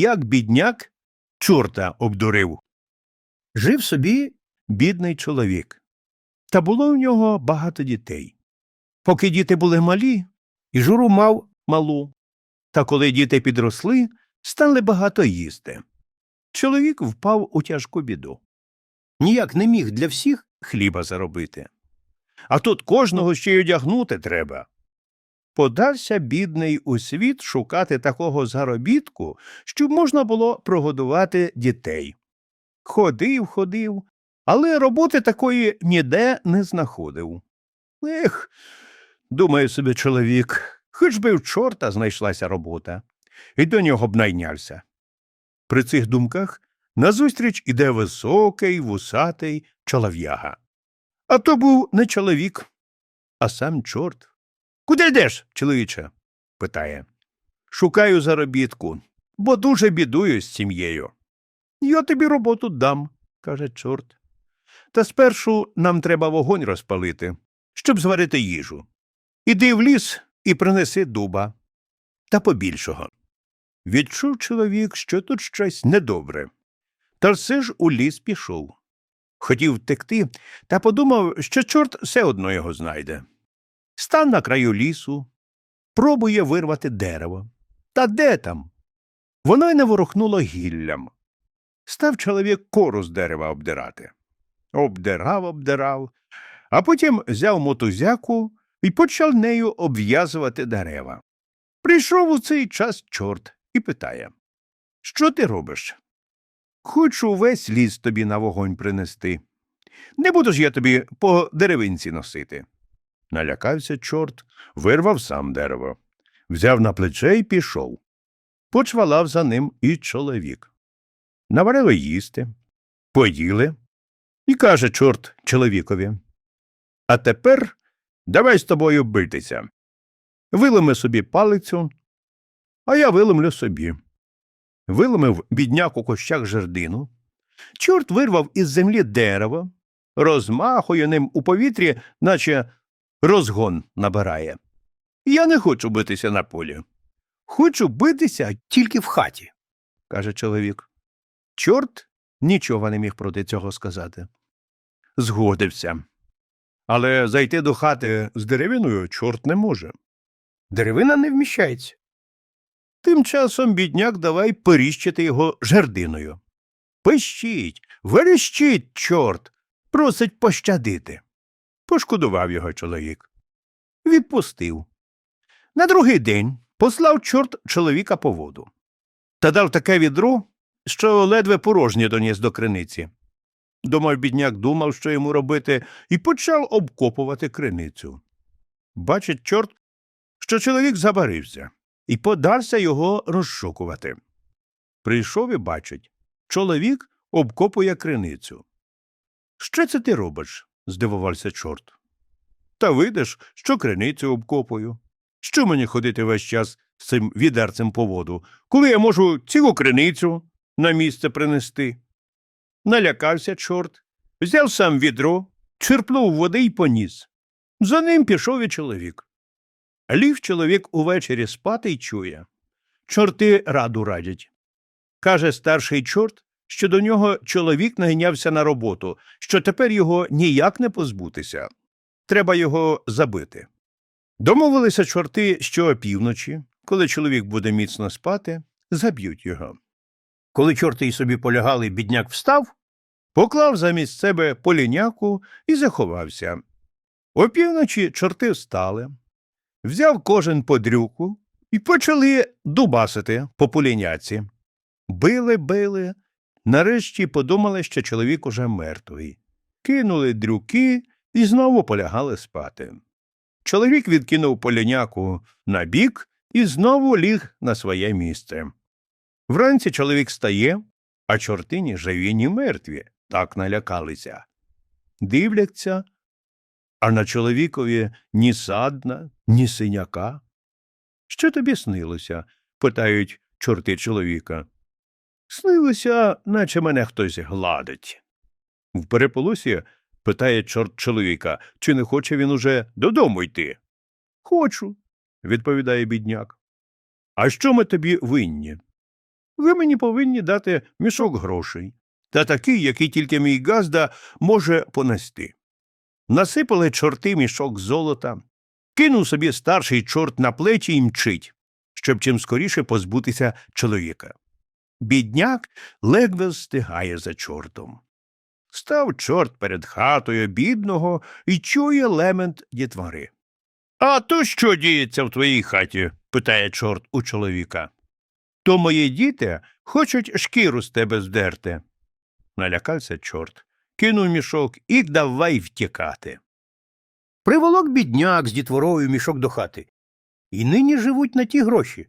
як бідняк чорта обдурив. Жив собі бідний чоловік, та було в нього багато дітей. Поки діти були малі, і журу мав малу. Та коли діти підросли, стали багато їсти. Чоловік впав у тяжку біду. Ніяк не міг для всіх хліба заробити. А тут кожного ще й одягнути треба. Подався бідний у світ шукати такого заробітку, щоб можна було прогодувати дітей. Ходив, ходив, але роботи такої ніде не знаходив. Ех, думає собі чоловік, хоч би в чорта знайшлася робота, і до нього б найнявся. При цих думках назустріч іде високий, вусатий чолов'яга. А то був не чоловік, а сам чорт. Куди йдеш, чоловіче? питає. Шукаю заробітку, бо дуже бідую з сім'єю. Я тобі роботу дам, каже чорт. Та спершу нам треба вогонь розпалити, щоб зварити їжу. Іди в ліс і принеси дуба. Та побільшого. Відчув чоловік, що тут щось недобре. Та все ж у ліс пішов. Хотів втекти, та подумав, що чорт все одно його знайде. Став на краю лісу, пробує вирвати дерево. Та де там? Воно й не ворухнуло гіллям. Став чоловік кору з дерева обдирати. Обдирав, обдирав, а потім взяв мотузяку і почав нею обв'язувати дерева. Прийшов у цей час чорт і питає Що ти робиш? Хочу весь ліс тобі на вогонь принести. Не буду ж я тобі по деревинці носити. Налякався чорт, вирвав сам дерево, взяв на плече і пішов. Почвалав за ним і чоловік. Наварили їсти, поїли, і каже чорт чоловікові. А тепер давай з тобою битися. Вилими собі палицю, а я виломлю собі. Виломив бідняк у кощах жердину. Чорт вирвав із землі дерево, розмахує ним у повітрі, наче розгон набирає. Я не хочу битися на полі. Хочу битися тільки в хаті, каже чоловік. Чорт нічого не міг проти цього сказати. Згодився. Але зайти до хати з деревиною чорт не може. Деревина не вміщається. Тим часом бідняк давай поріщити його жердиною. Пищить, верещить, чорт, просить пощадити. Пошкодував його чоловік. Відпустив. На другий день послав чорт чоловіка по воду. Та дав таке відро, що ледве порожнє доніс до криниці. Думав, бідняк думав, що йому робити, і почав обкопувати криницю. Бачить чорт, що чоловік забарився, і подався його розшукувати. Прийшов і бачить чоловік обкопує криницю. Що це ти робиш? Здивувався чорт. Та видиш, що криницю обкопую. Що мені ходити весь час з цим відерцем по воду, коли я можу цілу криницю на місце принести? Налякався чорт, взяв сам відро, черпнув води й поніс. За ним пішов і чоловік. Ліг чоловік увечері спати й чує. Чорти раду радять. Каже старший чорт, що до нього чоловік найнявся на роботу, що тепер його ніяк не позбутися. Треба його забити. Домовилися чорти, що опівночі, коли чоловік буде міцно спати, заб'ють його. Коли чорти й собі полягали, бідняк встав, поклав замість себе поліняку і заховався. Опівночі чорти встали, взяв кожен по дрюку і почали дубасити по поліняці. Били, били, нарешті подумали, що чоловік уже мертвий. Кинули дрюки і знову полягали спати. Чоловік відкинув поляняку на бік і знову ліг на своє місце. Вранці чоловік стає, а чорти ні живі, ні мертві, так налякалися. Дивляться, а на чоловікові ні садна, ні синяка. Що тобі снилося? питають чорти чоловіка. Снилося, наче мене хтось гладить. В переполосі питає чорт чоловіка, чи не хоче він уже додому йти. Хочу, відповідає бідняк. А що ми тобі винні? ви мені повинні дати мішок грошей, та такий, який тільки мій газда може понести. Насипали чорти мішок золота, кинув собі старший чорт на плечі і мчить, щоб чим скоріше позбутися чоловіка. Бідняк ледве встигає за чортом. Став чорт перед хатою бідного і чує лемент дітвари. А то що діється в твоїй хаті? питає чорт у чоловіка. То мої діти хочуть шкіру з тебе здерти. Налякався чорт, кинув мішок і давай втікати. Приволок бідняк з дітворою мішок до хати. І нині живуть на ті гроші.